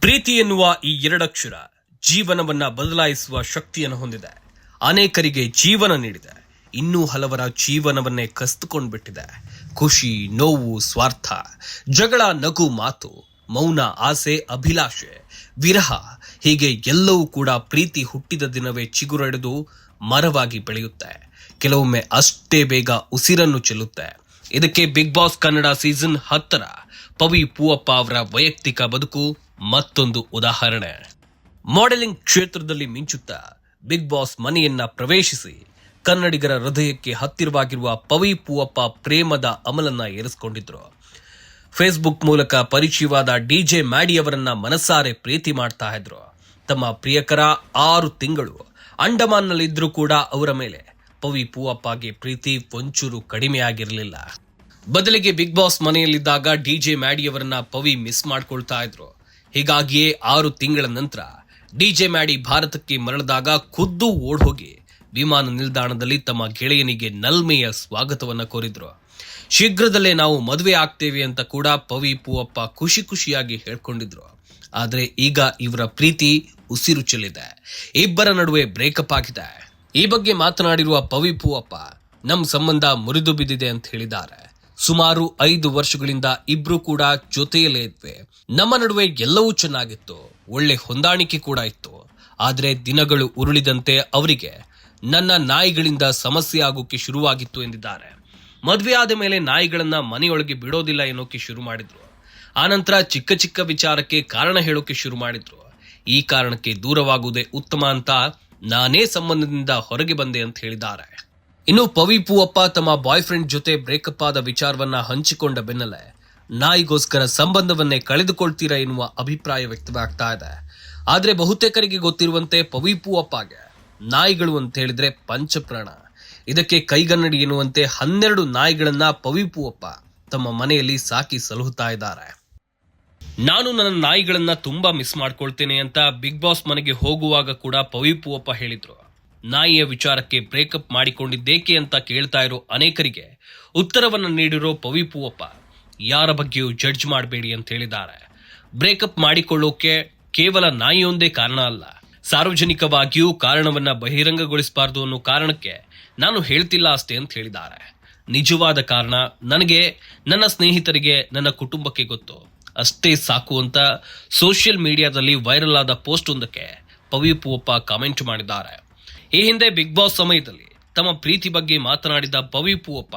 ಪ್ರೀತಿ ಎನ್ನುವ ಈ ಎರಡಕ್ಷರ ಜೀವನವನ್ನ ಬದಲಾಯಿಸುವ ಶಕ್ತಿಯನ್ನು ಹೊಂದಿದೆ. ಅನೇಕರಿಗೆ ಜೀವನ ನೀಡಿದೆ. ಇನ್ನೂ ಹಲವರ ಜೀವನವನ್ನೇ ಕಸ್ತುಕೊಂಡು ಬಿಟ್ಟಿದೆ ಖುಷಿ, ನೋವು, ಸ್ವಾರ್ಥ, ಜಗಳ, ನಗು, ಮಾತು, ಮೌನ, ಆಸೆ, ಅಭಿಲಾಷೆ, ವಿರಹ, ಹೀಗೆ ಎಲ್ಲವೂ ಕೂಡ ಪ್ರೀತಿ ಹುಟ್ಟಿದ ದಿನವೇ ಚಿಗುರೊಡೆದು ಮರವಾಗಿ ಬೆಳೆಯುತ್ತೆ. ಕೆಲವೊಮ್ಮೆ ಅಷ್ಟೇ ಬೇಗ ಉಸಿರನ್ನು ಚೆಲ್ಲುತ್ತೆ. ಇದಕ್ಕೆ ಬಿಗ್ ಬಾಸ್ ಕನ್ನಡ ಸೀಸನ್ ಹತ್ತರ ಪವಿ ಪೂವಪ್ಪ ಅವರ ವೈಯಕ್ತಿಕ ಬದುಕು ಮತ್ತೊಂದು ಉದಾಹರಣೆ. ಮಾಡೆಲಿಂಗ್ ಕ್ಷೇತ್ರದಲ್ಲಿ ಮಿಂಚುತ್ತಾ ಬಿಗ್ ಬಾಸ್ ಮನೆಯನ್ನ ಪ್ರವೇಶಿಸಿ ಕನ್ನಡಿಗರ ಹೃದಯಕ್ಕೆ ಹತ್ತಿರವಾಗಿರುವ ಪವಿ ಪೂವಪ್ಪ ಪ್ರೇಮದ ಅಮಲನ್ನ ಏರಿಸಿಕೊಂಡಿದ್ರು. ಫೇಸ್ಬುಕ್ ಮೂಲಕ ಪರಿಚಯವಾದ ಡಿಜೆ ಮ್ಯಾಡಿ ಅವರನ್ನ ಮನಸಾರೆ ಪ್ರೀತಿ ಮಾಡ್ತಾ ಇದ್ರು. ತಮ್ಮ ಪ್ರಿಯಕರ ಆರು ತಿಂಗಳು ಅಂಡಮಾನ್ನಲ್ಲಿದ್ದರೂ ಕೂಡ ಅವರ ಮೇಲೆ ಪವಿ ಪೂವಪ್ಪಗೆ ಪ್ರೀತಿ ಒಂಚೂರು ಕಡಿಮೆಯಾಗಿರಲಿಲ್ಲ ಬದಲಿಗೆ ಬಿಗ್ ಬಾಸ್ ಮನೆಯಲ್ಲಿದ್ದಾಗ ಡಿಜೆ ಮ್ಯಾಡಿಯವರನ್ನ ಪವಿ ಮಿಸ್ ಮಾಡ್ಕೊಳ್ತಾ ಇದ್ರು. ಹೀಗಾಗಿಯೇ ಆರು ತಿಂಗಳ ನಂತರ ಡಿಜೆ ಮ್ಯಾಡಿ ಭಾರತಕ್ಕೆ ಮರಳಿದಾಗ ಖುದ್ದು ಓಡ್ಹೋಗಿ ವಿಮಾನ ನಿಲ್ದಾಣದಲ್ಲಿ ತಮ್ಮ ಗೆಳೆಯನಿಗೆ ನಲ್ಮೆಯ ಸ್ವಾಗತವನ್ನ ಕೋರಿದ್ರು. ಶೀಘ್ರದಲ್ಲೇ ನಾವು ಮದುವೆ ಆಗ್ತೇವೆ ಅಂತ ಕೂಡ ಪವಿ ಪೂವಪ್ಪ ಖುಷಿ ಖುಷಿಯಾಗಿ ಹೇಳ್ಕೊಂಡಿದ್ರು. ಆದ್ರೆ ಈಗ ಇವರ ಪ್ರೀತಿ ಉಸಿರು ಚೆಲ್ಲಿದೆ. ಇಬ್ಬರ ನಡುವೆ ಬ್ರೇಕಪ್ ಆಗಿದೆ. ಈ ಬಗ್ಗೆ ಮಾತನಾಡಿರುವ ಪವಿ ಪೂವಪ್ಪ ನಮ್ಮ ಸಂಬಂಧ ಮುರಿದು ಬಿದ್ದಿದೆ ಅಂತ ಹೇಳಿದ್ದಾರೆ. ಸುಮಾರು ಐದು ವರ್ಷಗಳಿಂದ ಇಬ್ರು ಕೂಡ ಜೊತೆಯಲ್ಲೇ ಇದ್ವಿ. ನಮ್ಮ ನಡುವೆ ಎಲ್ಲವೂ ಚೆನ್ನಾಗಿತ್ತು. ಒಳ್ಳೆ ಹೊಂದಾಣಿಕೆ ಕೂಡ ಇತ್ತು. ಆದ್ರೆ ದಿನಗಳು ಉರುಳಿದಂತೆ ಅವರಿಗೆ ನನ್ನ ನಾಯಿಗಳಿಂದ ಸಮಸ್ಯೆ ಆಗೋಕೆ ಶುರುವಾಗಿತ್ತು ಎಂದಿದ್ದಾರೆ. ಮದ್ವೆ ಆದ ಮೇಲೆ ನಾಯಿಗಳನ್ನ ಮನೆಯೊಳಗೆ ಬಿಡೋದಿಲ್ಲ ಎನ್ನೋಕೆ ಶುರು ಮಾಡಿದ್ರು. ಆನಂತರ ಚಿಕ್ಕ ಚಿಕ್ಕ ವಿಚಾರಕ್ಕೆ ಕಾರಣ ಹೇಳೋಕೆ ಶುರು ಮಾಡಿದ್ರು. ಈ ಕಾರಣಕ್ಕೆ ದೂರವಾಗುವುದೇ ಉತ್ತಮ ಅಂತ ನಾನೇ ಸಂಬಂಧದಿಂದ ಹೊರಗೆ ಬಂದೆ ಅಂತ ಹೇಳಿದ್ದಾರೆ. ಇನ್ನು ಪವಿ ಪೂವಪ್ಪ ತಮ್ಮ ಬಾಯ್ ಫ್ರೆಂಡ್ ಜೊತೆ ಬ್ರೇಕಪ್ ಆದ ವಿಚಾರವನ್ನ ಹಂಚಿಕೊಂಡ ಬೆನ್ನಲ್ಲೇ ನಾಯಿಗೋಸ್ಕರ ಸಂಬಂಧವನ್ನೇ ಕಳೆದುಕೊಳ್ತೀರಾ ಎನ್ನುವ ಅಭಿಪ್ರಾಯ ವ್ಯಕ್ತವಾಗ್ತಾ ಇದೆ. ಆದ್ರೆ ಬಹುತೇಕರಿಗೆ ಗೊತ್ತಿರುವಂತೆ ಪವಿ ಪೂವಪ್ಪಗೆ ನಾಯಿಗಳು ಅಂತ ಹೇಳಿದ್ರೆ ಪಂಚಪ್ರಾಣ. ಇದಕ್ಕೆ ಕೈಗನ್ನಡಿ ಎನ್ನುವಂತೆ ಹನ್ನೆರಡು ನಾಯಿಗಳನ್ನ ಪವಿ ಪೂವಪ್ಪ ತಮ್ಮ ಮನೆಯಲ್ಲಿ ಸಾಕಿ ಸಲಹುತ್ತಾ ಇದ್ದಾರೆ. ನಾನು ನನ್ನ ನಾಯಿಗಳನ್ನ ತುಂಬಾ ಮಿಸ್ ಮಾಡ್ಕೊಳ್ತೇನೆ ಅಂತ ಬಿಗ್ ಬಾಸ್ ಮನೆಗೆ ಹೋಗುವಾಗ ಕೂಡ ಪವಿ ಪೂವಪ್ಪ ಹೇಳಿದ್ರು. ನಾಯಿಯ ವಿಚಾರಕ್ಕೆ ಬ್ರೇಕಪ್ ಮಾಡಿಕೊಂಡಿದ್ದೇಕೆ ಅಂತ ಕೇಳ್ತಾ ಇರೋ ಅನೇಕರಿಗೆ ಉತ್ತರವನ್ನು ನೀಡಿರೋ ಪವಿ ಪೂವಪ್ಪ, ಯಾರ ಬಗ್ಗೆಯೂ ಜಡ್ಜ್ ಮಾಡಬೇಡಿ ಅಂತ ಹೇಳಿದ್ದಾರೆ. ಬ್ರೇಕಪ್ ಮಾಡಿಕೊಳ್ಳೋಕೆ ಕೇವಲ ನಾಯಿಯೊಂದೇ ಕಾರಣ ಅಲ್ಲ, ಸಾರ್ವಜನಿಕವಾಗಿಯೂ ಕಾರಣವನ್ನ ಬಹಿರಂಗಗೊಳಿಸಬಾರದು ಅನ್ನೋ ಕಾರಣಕ್ಕೆ ನಾನು ಹೇಳ್ತಿಲ್ಲ ಅಷ್ಟೇ ಅಂತ ಹೇಳಿದ್ದಾರೆ. ನಿಜವಾದ ಕಾರಣ ನನಗೆ, ನನ್ನ ಸ್ನೇಹಿತರಿಗೆ, ನನ್ನ ಕುಟುಂಬಕ್ಕೆ ಗೊತ್ತು. ಅಷ್ಟೇ ಸಾಕು ಅಂತ ಸೋಷಿಯಲ್ ಮೀಡಿಯಾದಲ್ಲಿ ವೈರಲ್ ಆದ ಪೋಸ್ಟ್ ಒಂದಕ್ಕೆ ಪವಿ ಪೂವಪ್ಪ ಕಾಮೆಂಟ್ ಮಾಡಿದ್ದಾರೆ. ಈ ಹಿಂದೆ ಬಿಗ್ ಬಾಸ್ ಸಮಯದಲ್ಲಿ ತಮ್ಮ ಪ್ರೀತಿ ಬಗ್ಗೆ ಮಾತನಾಡಿದ ಪವಿ ಪೂವಪ್ಪ,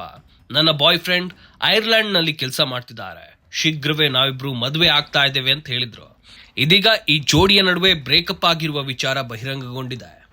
ನನ್ನ ಬಾಯ್ ಫ್ರೆಂಡ್ ಐರ್ಲೆಂಡ್ನಲ್ಲಿ ಕೆಲಸ ಮಾಡ್ತಿದ್ದಾರೆ. ಶೀಘ್ರವೇ ನಾವಿಬ್ರು ಮದುವೆ ಆಗ್ತಾ ಇದ್ದೇವೆ ಅಂತ ಹೇಳಿದ್ರು. ಇದೀಗ ಈ ಜೋಡಿಯ ನಡುವೆ ಬ್ರೇಕಪ್ ಆಗಿರುವ ವಿಚಾರ ಬಹಿರಂಗಗೊಂಡಿದೆ.